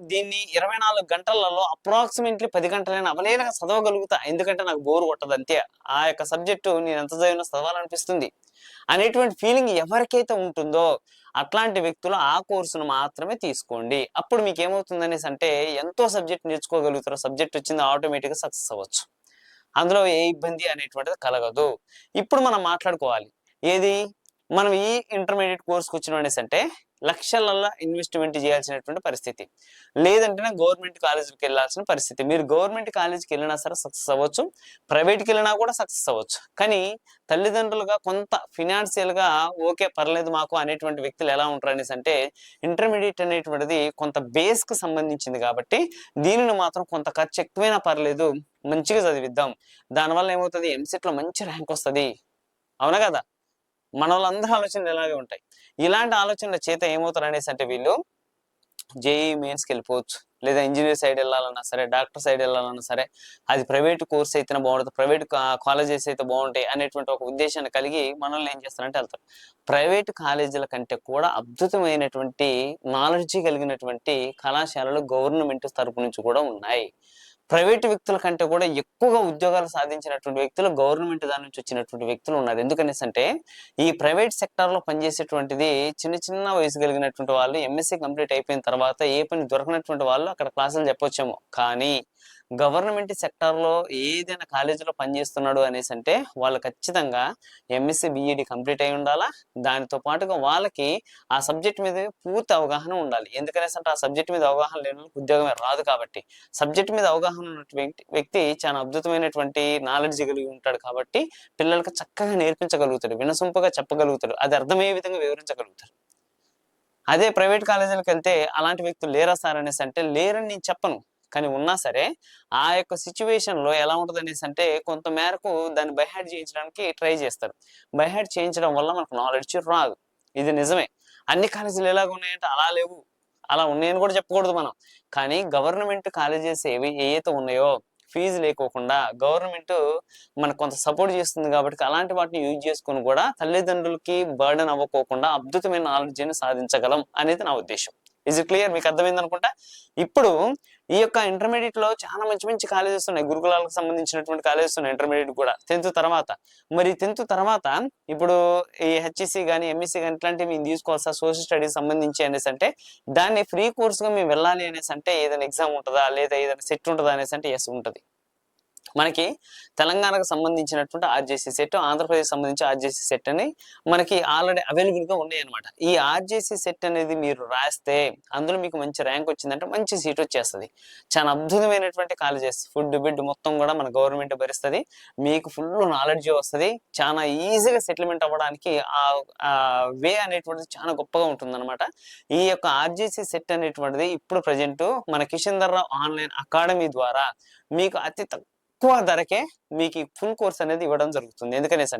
దీన్ని ఇరవై నాలుగు గంటలలో అప్రాక్సిమేట్లీ పది గంటలైనా అవలేనగా చదవగలుగుతా. ఎందుకంటే నాకు బోర్ కొట్టదు అంతే. ఆ యొక్క సబ్జెక్టు నేను ఎంత చదివినా చదవాలనిపిస్తుంది. అనేటువంటి ఫీలింగ్ ఎవరికైతే ఉంటుందో అట్లాంటి వ్యక్తులు ఆ కోర్సును మాత్రమే తీసుకోండి. అప్పుడు మీకు ఏమవుతుంది అనేసి అంటే ఎంతో సబ్జెక్ట్ నేర్చుకోగలుగుతారు సబ్జెక్ట్ వచ్చింది ఆటోమేటిక్గా సక్సెస్ అవ్వచ్చు. అందులో ఏ ఇబ్బంది అనేటువంటిది కలగదు. ఇప్పుడు మనం మాట్లాడుకోవాలి. ఏది? మనం ఈ ఇంటర్మీడియట్ కోర్సుకు వచ్చిన అనేసి అంటే లక్షలల్లా ఇన్వెస్ట్మెంట్ చేయాల్సినటువంటి పరిస్థితి. లేదంటే గవర్నమెంట్ కాలేజీకి వెళ్ళాల్సిన పరిస్థితి. మీరు గవర్నమెంట్ కాలేజీకి వెళ్ళినా సరే సక్సెస్ అవ్వచ్చు. ప్రైవేట్కి వెళ్ళినా కూడా సక్సెస్ అవ్వచ్చు. కానీ తల్లిదండ్రులుగా కొంత ఫినాన్షియల్గా ఓకే పర్లేదు మాకు అనేటువంటి వ్యక్తులు ఎలా ఉంటారు అనేసి అంటే ఇంటర్మీడియట్ అనేటువంటిది కొంత బేస్కి సంబంధించింది కాబట్టి దీనిని మాత్రం కొంత ఖర్చు ఎక్కువైనా పర్లేదు మంచిగా చదివిద్దాం. దానివల్ల ఏమవుతుంది? ఎంసెట్లో మంచి ర్యాంక్ వస్తుంది. అవునా కదా? మన వాళ్ళందరూ ఆలోచనలు ఇలాగే ఉంటాయి. ఇలాంటి ఆలోచనల చేత ఏమవుతారు అనేసి అంటే వీళ్ళు జేఈ మెయిన్స్కి వెళ్ళిపోవచ్చు లేదా ఇంజనీర్ సైడ్ వెళ్ళాలన్నా సరే డాక్టర్ సైడ్ వెళ్ళాలన్నా సరే అది ప్రైవేట్ కోర్స్ అయితేనే బాగుంటుంది ప్రైవేట్ కాలేజెస్ అయితే బాగుంటాయి అనేటువంటి ఒక ఉద్దేశాన్ని కలిగి మనల్ని ఏం చేస్తారంటే వెళ్తారు. ప్రైవేట్ కాలేజీల కంటే కూడా అద్భుతమైనటువంటి నాలెడ్జ్ కలిగినటువంటి కళాశాలలు గవర్నమెంట్ తరపు నుంచి కూడా ఉన్నాయి. ప్రైవేట్ వ్యక్తుల కంటే కూడా ఎక్కువగా ఉద్యోగాలు సాధించినటువంటి వ్యక్తులు గవర్నమెంట్ దాని నుంచి వచ్చినటువంటి వ్యక్తులు ఉన్నారు. ఎందుకనేసి అంటే ఈ ప్రైవేట్ సెక్టార్లో పనిచేసేటువంటిది చిన్న చిన్న వయసు కలిగినటువంటి వాళ్ళు ఎంఎస్సీ కంప్లీట్ అయిపోయిన తర్వాత ఏ పని దొరకనటువంటి వాళ్ళు అక్కడ క్లాసులు చెప్పొచ్చేమో. కానీ గవర్నమెంట్ సెక్టార్లో ఏదైనా కాలేజీలో పనిచేస్తున్నాడు అనేసి అంటే వాళ్ళు ఖచ్చితంగా ఎంఎస్సీ బిఈడి కంప్లీట్ అయి ఉండాలా? దానితో పాటుగా వాళ్ళకి ఆ సబ్జెక్ట్ మీద పూర్తి అవగాహన ఉండాలి. ఎందుకనేసి అంటే ఆ సబ్జెక్ట్ మీద అవగాహన లేని ఉద్యోగమే రాదు కాబట్టి. సబ్జెక్ట్ మీద అవగాహన ఉన్నటువంటి వ్యక్తి చాలా అద్భుతమైనటువంటి నాలెడ్జ్ కలిగి ఉంటాడు కాబట్టి పిల్లలకు చక్కగా నేర్పించగలుగుతాడు. వినసొంపుగా చెప్పగలుగుతాడు. అది అర్థమయ్యే విధంగా వివరించగలుగుతాడు. అదే ప్రైవేట్ కాలేజీలకు వెళ్తే అలాంటి వ్యక్తులు లేరా సార్ అనేసి అంటే లేరని నేను చెప్పను. కానీ ఉన్నా సరే ఆ యొక్క సిచ్యువేషన్లో ఎలా ఉంటుంది అనేసి అంటే కొంత మేరకు దాన్ని బైహాడ్ చేయించడానికి ట్రై చేస్తారు. బైహాడ్ చేయించడం వల్ల మనకు నాలెడ్జ్ రాదు. ఇది నిజమే. అన్ని కాలేజీలు ఎలాగ ఉన్నాయంటే అలా లేవు. అలా ఉన్నాయని కూడా చెప్పకూడదు మనం. కానీ గవర్నమెంట్ కాలేజెస్ ఏవి ఏవైతే ఉన్నాయో ఫీజు లేకోకుండా గవర్నమెంట్ మనకు కొంత సపోర్ట్ చేస్తుంది కాబట్టి అలాంటి వాటిని యూజ్ చేసుకుని కూడా తల్లిదండ్రులకి బర్డన్ అవ్వకోకుండా అద్భుతమైన నాలెడ్జ్ని సాధించగలం అనేది నా ఉద్దేశం. ఇది క్లియర్ మీకు అర్థమైంది అనుకుంటా? ఇప్పుడు ఈ యొక్క ఇంటర్మీడియట్లో చాలా మంచి మంచి కాలేజెస్ ఉన్నాయి. గురుకులాలకు సంబంధించినటువంటి కాలేజెస్ ఉన్నాయి ఇంటర్మీడియట్ కూడా. టెన్త్ తర్వాత. మరి టెన్త్ తర్వాత ఇప్పుడు ఈ హెచ్ఈసి కానీ ఎంఈసి కానీ ఇట్లాంటివి మేము తీసుకోవాల్సా సోషల్ స్టడీస్ సంబంధించి అనేసి అంటే దాన్ని ఫ్రీ కోర్స్గా మేము వెళ్ళాలి అనేసి అంటే ఏదైనా ఎగ్జామ్ ఉంటుందా? లేదా ఏదైనా సెట్ ఉంటుందా అనేసి అంటే ఎస్ ఉంటుంది. మనకి తెలంగాణకు సంబంధించినటువంటి ఆర్జేసీ సెట్ ఆంధ్రప్రదేశ్ సంబంధించి ఆర్జేసీ సెట్ అని మనకి ఆల్రెడీ అవైలబుల్గా ఉన్నాయి అనమాట ఈ ఆర్జేసీ సెట్ అనేది మీరు రాస్తే అందులో మీకు మంచి ర్యాంక్ వచ్చిందంటే మంచి సీట్ వచ్చేస్తుంది. చాలా అద్భుతమైనటువంటి కాలేజెస్ ఫుడ్ బిడ్ మొత్తం కూడా మన గవర్నమెంట్ భరిస్తుంది. మీకు ఫుల్ నాలెడ్జ్ వస్తుంది. చాలా ఈజీగా సెటిల్మెంట్ అవ్వడానికి ఆ వే అనేటువంటిది చాలా గొప్పగా ఉంటుందన్నమాట. ఈ యొక్క ఆర్జేసీ సెట్ అనేటువంటిది ఇప్పుడు ప్రజెంట్ మన కిషన్ ఆన్లైన్ అకాడమీ ద్వారా మీకు అతి తక్కువ తక్కువ ధరకే మీకు ఫుల్ కోర్స్ అనేది ఇవ్వడం జరుగుతుంది. ఎందుకనేసి అంటే